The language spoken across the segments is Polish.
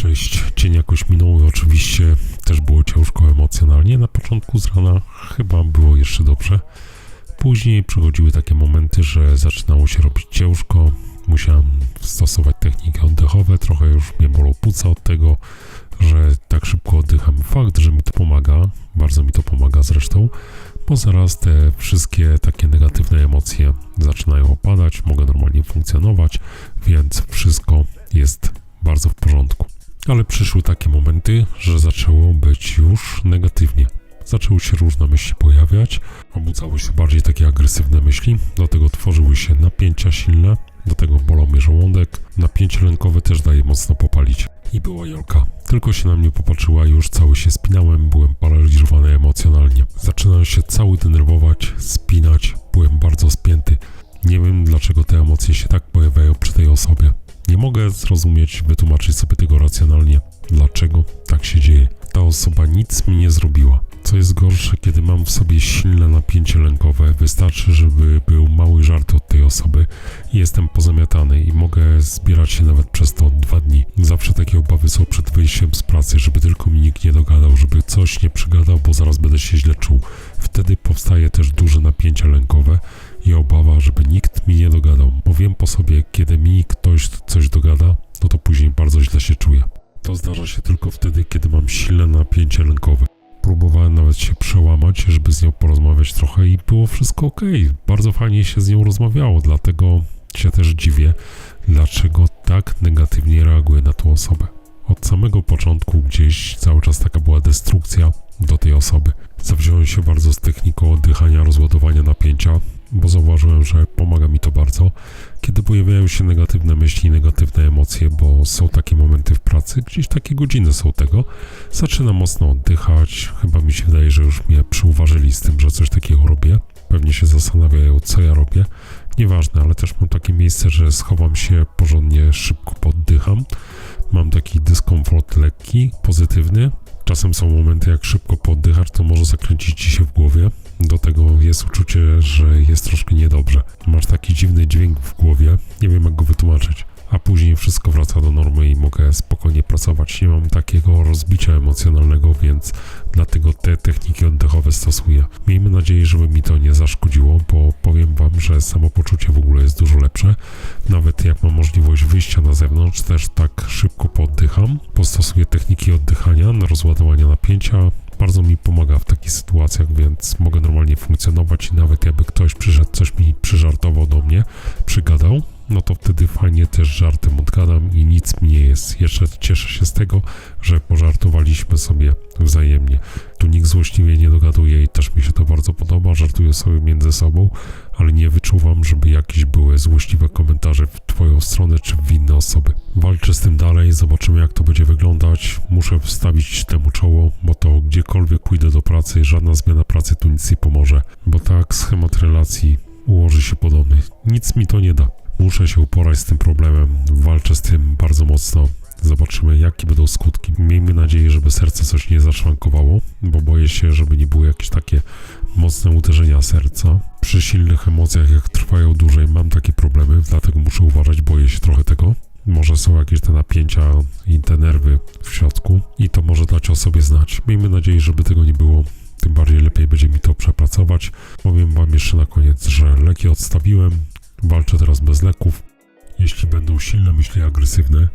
Cześć, dzień jakoś minął oczywiście też było ciężko emocjonalnie. Na początku z rana chyba było jeszcze dobrze. Później przychodziły takie momenty, że zaczynało się robić ciężko. Musiałem stosować techniki oddechowe, trochę już mnie bolą płuca od tego, że tak szybko oddycham. Fakt, że mi to pomaga, bardzo mi to pomaga zresztą, bo zaraz te wszystkie takie negatywne emocje zaczynają opadać, mogę normalnie funkcjonować, więc wszystko jest bardzo w porządku. Ale przyszły takie momenty, że zaczęło być już negatywnie. Zaczęły się różne myśli pojawiać, obudzały się bardziej takie agresywne myśli, do tego tworzyły się napięcia silne, do tego bolał mnie żołądek, napięcie lękowe też daje mocno popalić. I była Jolka. Tylko się na mnie popatrzyła, już cały się spinałem, byłem paraliżowany emocjonalnie. Zaczynałem się cały denerwować, spinać, byłem bardzo spięty. Nie wiem dlaczego te emocje się tak pojawiają przy tej osobie. Nie mogę zrozumieć, wytłumaczyć sobie tego racjonalnie, dlaczego tak się dzieje. Ta osoba nic mi nie zrobiła. Co jest gorsze, kiedy mam w sobie silne napięcie lękowe, wystarczy, żeby był mały żart od tej osoby i jestem pozamiatany i mogę zbierać się nawet przez to dwa dni. Zawsze takie obawy są przed wyjściem z pracy, żeby tylko mi nikt nie dogadał, żeby coś nie przygadał, bo zaraz będę się źle czuł. Wtedy powstaje też duże napięcie lękowe i obawa, żeby nikt mi nie dogadał, bo wiem po sobie, kiedy mi ktoś coś dogada, no to później bardzo źle się czuję. To zdarza się tylko wtedy, kiedy mam silne napięcie lękowe. Próbowałem nawet się przełamać, żeby z nią porozmawiać trochę i było wszystko ok. Bardzo fajnie się z nią rozmawiało, dlatego się też dziwię, dlaczego tak negatywnie reaguję na tą osobę. Od samego początku gdzieś cały czas taka była destrukcja do tej osoby. Zawziąłem się bardzo z techniką oddychania, rozładowania napięcia, bo zauważyłem, że to bardzo. Kiedy pojawiają się negatywne myśli, negatywne emocje, bo są takie momenty w pracy, gdzieś takie godziny są tego, zaczynam mocno oddychać. Chyba mi się wydaje, że już mnie przyuważyli z tym, że coś takiego robię. Pewnie się zastanawiają, co ja robię. Nieważne, ale też mam takie miejsce, że schowam się porządnie, szybko poddycham. Mam taki dyskomfort lekki, pozytywny. Czasem są momenty, jak szybko poddychasz, to może zakręcić ci się w głowie. Do tego jest uczucie, że jest troszkę niedobrze. Masz taki dziwny dźwięk w głowie, nie wiem jak go wytłumaczyć. A później wszystko wraca do normy i mogę spokojnie pracować. Nie mam takiego rozbicia emocjonalnego, więc dlatego te techniki oddechowe stosuję. Miejmy nadzieję, żeby mi to nie zaszkodziło, bo powiem Wam, że samopoczucie w ogóle jest dużo lepsze. Nawet jak mam możliwość wyjścia na zewnątrz, też tak szybko poddycham. Postosuję techniki oddychania na rozładowanie napięcia. Bardzo mi pomaga w takich sytuacjach, więc mogę normalnie funkcjonować i nawet jakby ktoś przyszedł, coś mi przyżartował do mnie, przygadał, no to wtedy fajnie też żartem odgadam i nic mi nie jest. Jeszcze cieszę się z tego, że pożartowaliśmy sobie wzajemnie. Tu nikt złośliwie nie dogaduje i też mi się to bardzo podoba. Żartuję sobie między sobą, ale nie wyczuwam, żeby jakieś były złośliwe komentarze w Twoją stronę czy w inne osoby. Walczę z tym dalej, zobaczymy jak to będzie wyglądać. Muszę wstawić temu czoło, bo to gdziekolwiek pójdę do pracy, żadna zmiana pracy tu nic nie pomoże, bo tak schemat relacji ułoży się podobny. Nic mi to nie da. Muszę się uporać z tym problemem, walczę z tym bardzo mocno. Zobaczymy, jakie będą skutki. Miejmy nadzieję, żeby serce coś nie zaszwankowało, bo boję się, żeby nie były jakieś takie mocne uderzenia serca. Przy silnych emocjach, jak trwają dłużej, mam takie problemy, dlatego muszę uważać, boję się trochę tego. Może są jakieś te napięcia i te nerwy w środku i to może dać o sobie znać. Miejmy nadzieję, żeby tego nie było. Tym bardziej lepiej będzie mi to przepracować. Powiem Wam jeszcze na koniec, że leki odstawiłem, walczę teraz bez leków. Jeśli będą silne myśli agresywne,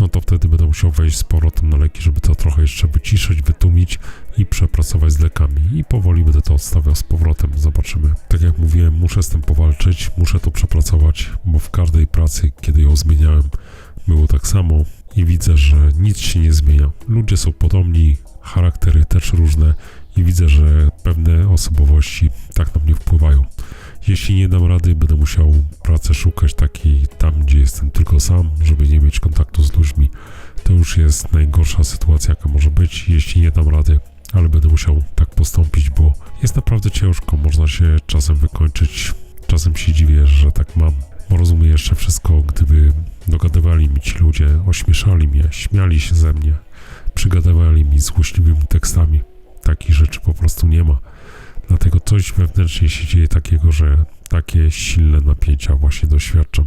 no to wtedy będę musiał wejść z powrotem na leki, żeby to trochę jeszcze wyciszyć, wytłumić i przepracować z lekami. I powoli będę to odstawiał z powrotem. Zobaczymy. Tak jak mówiłem, muszę z tym powalczyć, muszę to przepracować, bo w każdej pracy, kiedy ją zmieniałem, było tak samo i widzę, że nic się nie zmienia. Ludzie są podobni, charaktery też różne i widzę, że pewne osobowości tak na mnie wpływają. Jeśli nie dam rady, będę musiał pracę szukać takiej tam, gdzie jestem tylko sam, żeby nie mieć kontaktu z ludźmi. To już jest najgorsza sytuacja, jaka może być, jeśli nie dam rady, ale będę musiał tak postąpić, bo jest naprawdę ciężko. Można się czasem wykończyć. Czasem się dziwię, że tak mam. Bo rozumiem jeszcze wszystko, gdyby dogadywali mi ci ludzie, ośmieszali mnie, śmiali się ze mnie, przygadywali mi złośliwymi tekstami. Takich rzeczy po prostu nie ma. Dlatego coś wewnętrznie się dzieje takiego, że takie silne napięcia właśnie doświadczam.